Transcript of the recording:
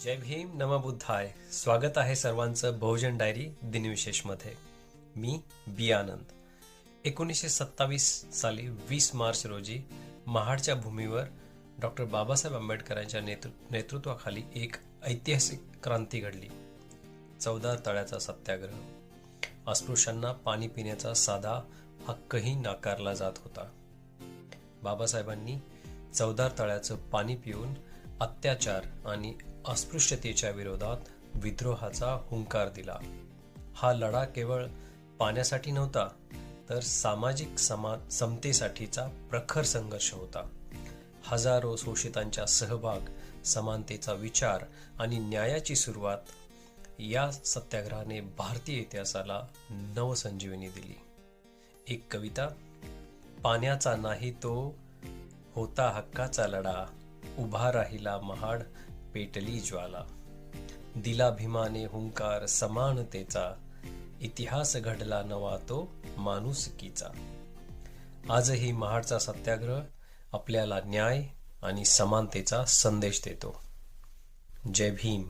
जय भीम नमबुद्धाय स्वागत आहे सर्वांचं बहुजन डायरी दिनविशेषमध्ये. मी बी आनंद. एकोणीसशे सत्तावीस साली वीस मार्च रोजी महाडच्या भूमीवर डॉक्टर बाबासाहेब आंबेडकरांच्या नेतृ नेतृत्वाखाली एक ऐतिहासिक क्रांती घडली. चौदा तळ्याचा सत्याग्रह. अस्पृश्यांना पाणी पिण्याचा साधा हक्कही नाकारला जात होता. बाबासाहेबांनी चौदार तळ्याचं पाणी पिऊन अत्याचार आणि अस्पृश्यतेच्या विरोधात विद्रोहाचा हुंकार दिला. हा लढा केवळ पाण्यासाठी नव्हता तर सामाजिक समा समतेसाठीचा प्रखर संघर्ष होता. हजारो शोषितांचा सहभाग समानतेचा विचार आणि न्यायाची सुरुवात या सत्याग्रहाने भारतीय इतिहासाला नवसंजीवनी दिली. एक कविता पाण्याचा नाही तो होता हक्काचा लढा उभा राहिला महाड पेटली ज्वाला. दिला भीमाने हुंकार समानतेचा इतिहास घडला नवा तो माणुसकीचा. आजही महाडचा सत्याग्रह आपल्याला न्याय आणि समानतेचा संदेश देतो. जय भीम.